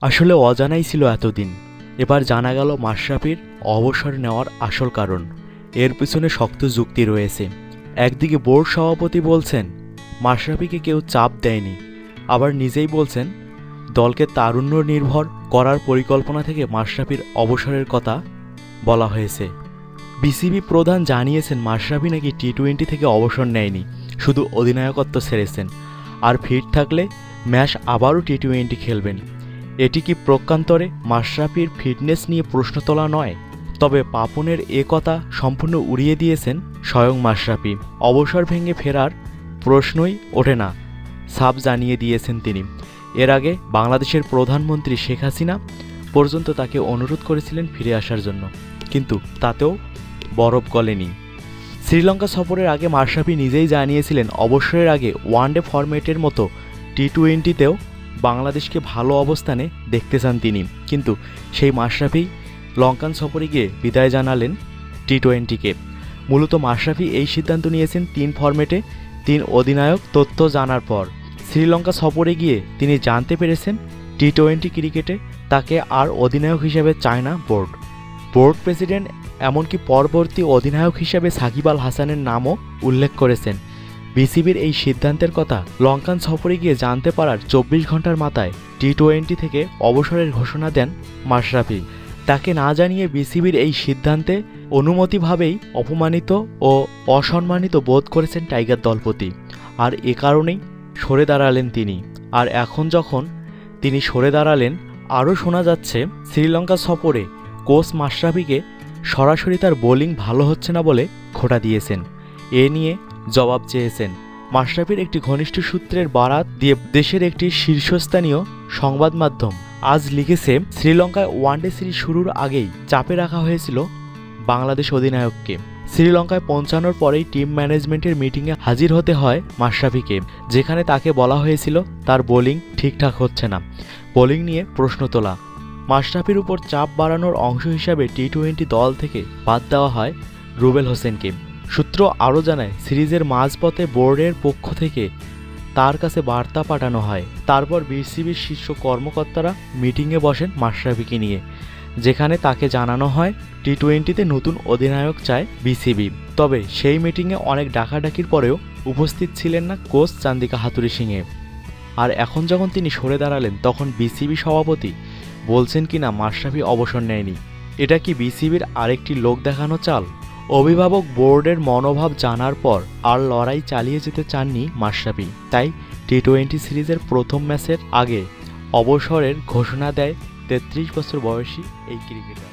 আসলে অজানাই ছিল এতদিন। এবার জানা গেল মাশরাফির অবসর নেওয়ার আসল কারণ। এর পিছনে শক্ত যুক্তি রয়েছে। একদিকে বোর্ড সভাপতি বলছেন, মাশরাফিকে কেউ চাপ দেয়নি। আবার নিজেই বলছেন, দলকে তারুণ্য নির্ভর করার পরিকল্পনা থেকে মাশরাফির অবসরের কথা বলা হয়েছে। বিসিবি প্রধান জানিয়েছেন, মাশরাফি নাকি টি টোয়েন্টি থেকে অবসর নেয়নি, শুধু অধিনায়কত্ব ছেড়েছেন। আর ফিট থাকলে ম্যাচ আবারও টি টোয়েন্টি খেলবেন। এটি কি প্রকান্তরে মাশরাফির ফিটনেস নিয়ে প্রশ্ন তোলা নয়? তবে পাপনের এ কথা সম্পূর্ণ উড়িয়ে দিয়েছেন স্বয়ং মাশরাফি। অবসর ভেঙে ফেরার প্রশ্নই ওঠে না সাব জানিয়ে দিয়েছেন তিনি। এর আগে বাংলাদেশের প্রধানমন্ত্রী শেখ হাসিনা পর্যন্ত তাকে অনুরোধ করেছিলেন ফিরে আসার জন্য। কিন্তু তাতেও বরফ গলেনি। শ্রীলঙ্কা সফরের আগে মাশরাফি নিজেই জানিয়েছিলেন, অবসরের আগে ওয়ানডে ফরম্যাটের মতো টি টোয়েন্টিতেও বাংলাদেশকে ভালো অবস্থানে দেখতে চান তিনি। কিন্তু সেই মাশরাফি লঙ্কান সফরে গিয়ে বিদায় জানালেন টি টোয়েন্টিকে মূলত মাশরাফি এই সিদ্ধান্ত নিয়েছেন তিন ফরম্যাটে তিন অধিনায়ক তথ্য জানার পর। শ্রীলঙ্কা সফরে গিয়ে তিনি জানতে পেরেছেন টি টোয়েন্টি ক্রিকেটে তাকে আর অধিনায়ক হিসেবে চায় না বোর্ড। বোর্ড প্রেসিডেন্ট এমনকি পরবর্তী অধিনায়ক হিসেবে সাকিব আল হাসানের নামও উল্লেখ করেছেন। বিসিবির এই সিদ্ধান্তের কথা লঙ্কান সফরে গিয়ে জানতে পারার চব্বিশ ঘণ্টার মাথায় টি টোয়েন্টি থেকে অবসরের ঘোষণা দেন মাশরাফি। তাকে না জানিয়ে বিসিবির এই সিদ্ধান্তে অনুমতিভাবেই অপমানিত ও অসম্মানিত বোধ করেছেন টাইগার দলপতি। আর এ কারণেই সরে দাঁড়ালেন তিনি। আর এখন যখন তিনি সরে দাঁড়ালেন, আরও শোনা যাচ্ছে, শ্রীলঙ্কা সফরে কোচ মাশরাফিকে সরাসরি তার বোলিং ভালো হচ্ছে না বলে খোটা দিয়েছেন। এ নিয়ে জবাব চেয়েছেন। মাশরাফির একটি ঘনিষ্ঠ সূত্রের বারাত দিয়ে দেশের একটি শীর্ষস্থানীয় সংবাদ মাধ্যম আজ লিখেছে, শ্রীলঙ্কায় ওয়ানডে সিরিজ শুরুর আগেই চাপে রাখা হয়েছিল বাংলাদেশ অধিনায়ককে। শ্রীলঙ্কায় পৌঁছানোর পরেই টিম ম্যানেজমেন্টের মিটিংয়ে হাজির হতে হয় মাশরাফিকে, যেখানে তাকে বলা হয়েছিল, তার বোলিং ঠিকঠাক হচ্ছে না। বোলিং নিয়ে প্রশ্ন তোলা। মাশরাফির উপর চাপ বাড়ানোর অংশ হিসাবে টি টোয়েন্টি দল থেকে বাদ দেওয়া হয় রুবেল হোসেনকে। সূত্র আরও জানায়, সিরিজের মাঝপথে বোর্ডের পক্ষ থেকে তার কাছে বার্তা পাঠানো হয়। তারপর বিসিবির শীর্ষ কর্মকর্তারা মিটিংয়ে বসেন মাশরাফিকে নিয়ে, যেখানে তাকে জানানো হয় টি টোয়েন্টিতে নতুন অধিনায়ক চায় বিসিবি। তবে সেই মিটিংয়ে অনেক ডাকাডাকির পরেও উপস্থিত ছিলেন না কোচ চান্দিকা হাতুরি সিংয়ে আর এখন যখন তিনি সরে দাঁড়ালেন, তখন বিসিবি সভাপতি বলছেন কিনা মাশরাফি অবসর নেয়নি। এটা কি বিসিবির আরেকটি লোক দেখানো চাল? অভিভাবক বোর্ডের মনোভাব জানার পর আর লড়াই চালিয়ে যেতে চাননি মাশরাফি। তাই টি টোয়েন্টি সিরিজের প্রথম ম্যাচের আগে অবসরের ঘোষণা দেয় তেত্রিশ বছর বয়সী এই ক্রিকেটার।